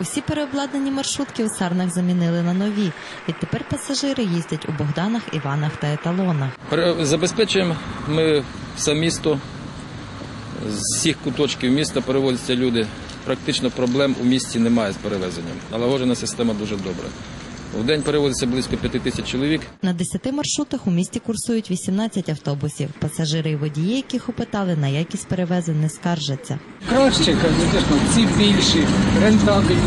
Усі переобладнані маршрутки у Сарнах замінили на нові. Відтепер пасажири їздять у Богданах, Іванах та Еталонах. Забезпечуємо ми все місто. З всіх куточків міста перевозяться люди. Практично проблем у місті немає з перевезенням. Налагоджена система дуже добра. В день перевозиться близько 5 тисяч чоловік. На 10 маршрутах у місті курсують 18 автобусів. Пасажири і водії, яких опитали, на якість перевезень не скаржаться. Краще, звісно, ці більші, рентабельні.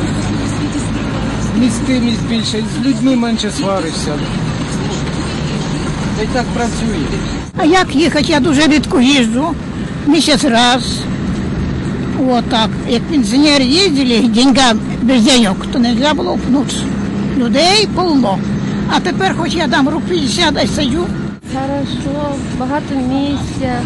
Містимість більше, з людьми менше сваришся. Та й так працює. А як їхати? Я дуже рідко їжджу. Місяць раз. Вот так. Як пенсіонери їздили, деньгам без денег, то не можна було впнутися. Людей повно. А тепер хоч я дам рук 50, а й сиджу. Хорошо, багато місця,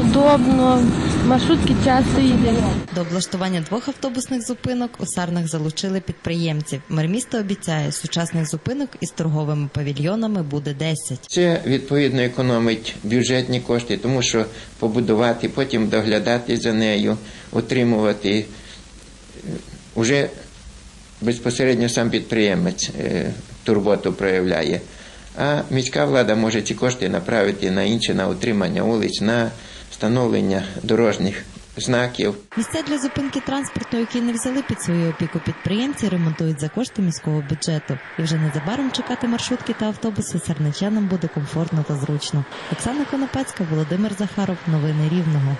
удобно, маршрутки часто їдемо. До облаштування двох автобусних зупинок у Сарнах залучили підприємців. Мер міста обіцяє, сучасних зупинок із торговими павільйонами буде 10. Це відповідно економить бюджетні кошти, тому що побудувати, потім доглядати за нею, утримувати е, уже безпосередньо сам підприємець е, турботу проявляє. А міська влада може ці кошти направити на інше, на утримання вулиць, на встановлення дорожніх знаків. Місця для зупинки транспорту, які не взяли під свою опіку підприємці, ремонтують за кошти міського бюджету. І вже незабаром чекати маршрутки та автобуси сарничанам буде комфортно та зручно. Оксана Конопецька, Володимир Захаров. Новини Рівного.